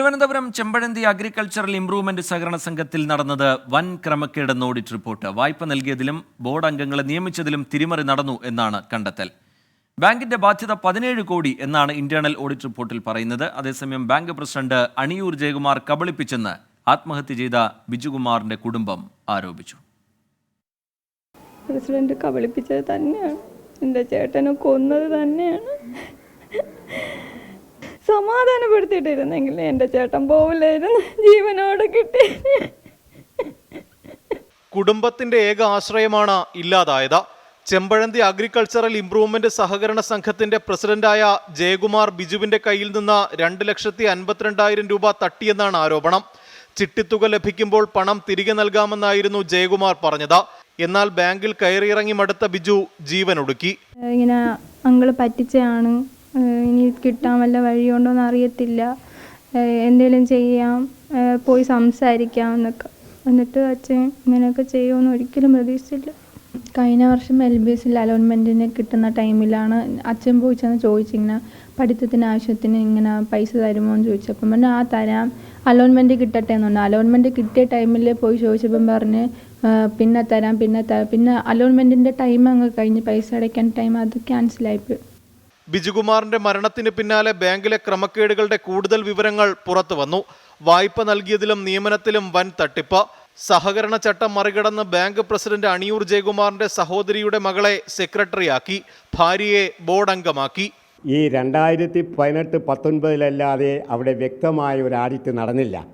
Thiruvananthapuram Chempazhanthi agricultural improvement സഹകരണ സംഘത്തിൽ നടന്നത് വൻ ക്രമക്കേടെന്ന് ഓഡിറ്റ് റിപ്പോർട്ട്. വായ്പ നൽകിയതിലും ബോർഡ് അംഗങ്ങളെ നിയമിച്ചതിലും തിരിമറി നടന്നു എന്നാണ് കണ്ടെത്തൽ. ബാങ്കിന്റെ ബാധ്യത പതിനേഴ് കോടി എന്നാണ് ഇന്റേണൽ ഓഡിറ്റ് റിപ്പോർട്ടിൽ പറയുന്നത്. അതേസമയം ബാങ്ക് പ്രസിഡന്റ് അണിയൂർ ജയകുമാർ കബളിപ്പിച്ചെന്ന് ആത്മഹത്യ ചെയ്ത ബിജുകുമാറിന്റെ കുടുംബം ആരോപിച്ചു. പ്രസിഡന്റ് കബളിപ്പിച്ചത് തന്നെയാണ്. എന്റെ ചേട്ടനെ കൊന്നത് തന്നെയാണ്. സമാധാനപ്പെടുത്തിയിട്ടിരുന്നെങ്കിൽ എന്റെ ചേട്ടൻ പോവില്ലായിരുന്നു. ജീവനോട് കിട്ടി. കുടുംബത്തിന്റെ ഏക ആശ്രയമാണ് ഇല്ലാതായത്. ചെമ്പഴന്തി അഗ്രികൾച്ചറൽ ഇംപ്രൂവ്മെന്റ് സഹകരണ സംഘത്തിന്റെ പ്രസിഡന്റായ ജയകുമാർ ബിജുവിന്റെ കയ്യിൽ നിന്ന് രണ്ട് ലക്ഷത്തി അൻപത്തിരണ്ടായിരം രൂപ തട്ടിയെന്നാണ് ആരോപണം. ചിട്ടിത്തുക ലഭിക്കുമ്പോൾ പണം തിരികെ നൽകാമെന്നായിരുന്നു ജയകുമാർ പറഞ്ഞത്. എന്നാൽ ബാങ്കിൽ കയറിയിറങ്ങി മടുത്ത ബിജു ജീവനൊടുക്കി. ഇങ്ങനെ അങ്കിൾ പറ്റിച്ചതാണ് ഏഹ് ഇനി കിട്ടാൻ വല്ല വഴിയുണ്ടോയെന്ന് അറിയത്തില്ല എന്തെങ്കിലും ചെയ്യാം. പോയി സംസാരിക്കാം എന്നൊക്കെ. എന്നിട്ട് അച്ഛൻ ഇങ്ങനെയൊക്കെ ചെയ്യുമെന്ന് ഒരിക്കലും പ്രതീക്ഷിച്ചില്ല. കഴിഞ്ഞ വർഷം എൽ ബി എസിൽ അലോൺമെന്റിന് കിട്ടുന്ന ടൈമിലാണ് അച്ഛൻ പോയി ചെന്ന് ചോദിച്ചിങ്ങനെ പഠിത്തത്തിന് ആവശ്യത്തിന് ഇങ്ങനെ പൈസ തരുമോ എന്ന് ചോദിച്ചപ്പം പറഞ്ഞു ആ തരാം. അലോൺമെന്റ് കിട്ടട്ടെ എന്നുണ്ട്. അലോൺമെന്റ് കിട്ടിയ ടൈമിൽ പോയി ചോദിച്ചപ്പം പറഞ്ഞ് പിന്നെ തരാം പിന്നെ തരാം. പിന്നെ അലോൺമെന്റിന്റെ ടൈം അങ്ങ് കഴിഞ്ഞ് പൈസ അടയ്ക്കാൻ ടൈം അത് ക്യാൻസലായിപ്പോയി ബിജുകുമാറിന്റെ മരണത്തിന് പിന്നാലെ ബാങ്കിലെ ക്രമക്കേടുകളുടെ കൂടുതൽ വിവരങ്ങൾ പുറത്തു വന്നു. വായ്പ നൽകിയതിലും നിയമനത്തിലും വൻ തട്ടിപ്പ്. സഹകരണ ചട്ടം മറികടന്ന് ബാങ്ക് പ്രസിഡന്റ് അണിയൂർ ജയകുമാറിന്റെ സഹോദരിയുടെ മകളെ സെക്രട്ടറിയാക്കി. ഭാര്യയെ ബോർഡ് അംഗമാക്കി. ഈ രണ്ടായിരത്തി പതിനെട്ട് പത്തൊൻപതിലല്ലാതെ അവിടെ വ്യക്തമായ ഒരു ആഡിറ്റ് നടന്നില്ല.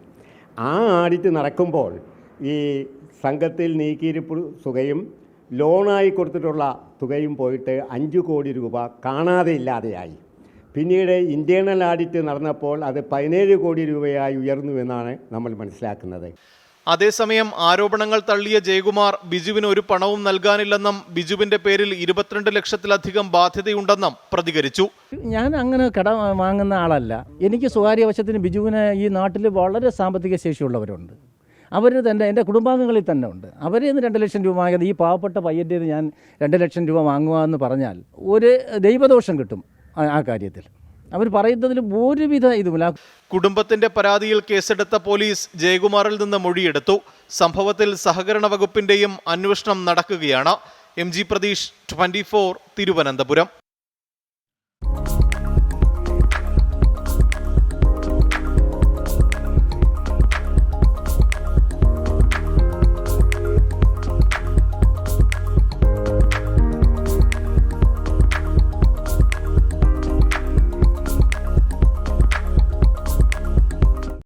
ആ ആഡിറ്റ് നടക്കുമ്പോൾ ഈ സംഘത്തിൽ നീക്കിയിരിപ്പ് തുകയും ലോണായി കൊടുത്തിട്ടുള്ള തുകയും പോയിട്ട് അഞ്ച് കോടി രൂപ കാണാതെ ഇല്ലാതെയായി. പിന്നീട് ഇന്റേർണൽ ആഡിറ്റ് നടന്നപ്പോൾ അത് പതിനേഴ് കോടി രൂപയായി ഉയർന്നു എന്നാണ് നമ്മൾ മനസ്സിലാക്കുന്നത്. അതേസമയം ആരോപണങ്ങൾ തള്ളിയ ജയകുമാർ ബിജുവിന് ഒരു പണവും നൽകാനില്ലെന്നും ബിജുവിന്റെ പേരിൽ ഇരുപത്തിരണ്ട് ലക്ഷത്തിലധികം ബാധ്യതയുണ്ടെന്നും പ്രതികരിച്ചു. ഞാൻ അങ്ങനെ കട വാങ്ങുന്ന ആളല്ല. എനിക്ക് സ്വകാര്യ വശത്തിന് ബിജുവിന് ഈ നാട്ടിൽ വളരെ സാമ്പത്തിക ശേഷിയുള്ളവരുണ്ട്. അവർ തന്നെ എന്റെ കുടുംബാംഗങ്ങളിൽ തന്നെ ഉണ്ട്. അവരിൽ നിന്ന് രണ്ട് ലക്ഷം രൂപ വാങ്ങിയത് ഈ പാവപ്പെട്ട പയ്യന്റെ ഞാൻ രണ്ട് ലക്ഷം രൂപ വാങ്ങുക എന്ന് പറഞ്ഞാൽ ഒരു ദൈവദോഷം കിട്ടും ആ- കാര്യത്തിൽ. അവർ പറയുന്നതിൽ ഒരുവിധ ഇതുമില്ല. കുടുംബത്തിന്റെ പരാതിയിൽ കേസെടുത്ത പോലീസ് ജയകുമാറിൽ നിന്ന് മൊഴിയെടുത്തു. സംഭവത്തിൽ സഹകരണ വകുപ്പിന്റെയും അന്വേഷണം നടക്കുകയാണ്. M G Pratheesh twenty Thiruvananthapuram.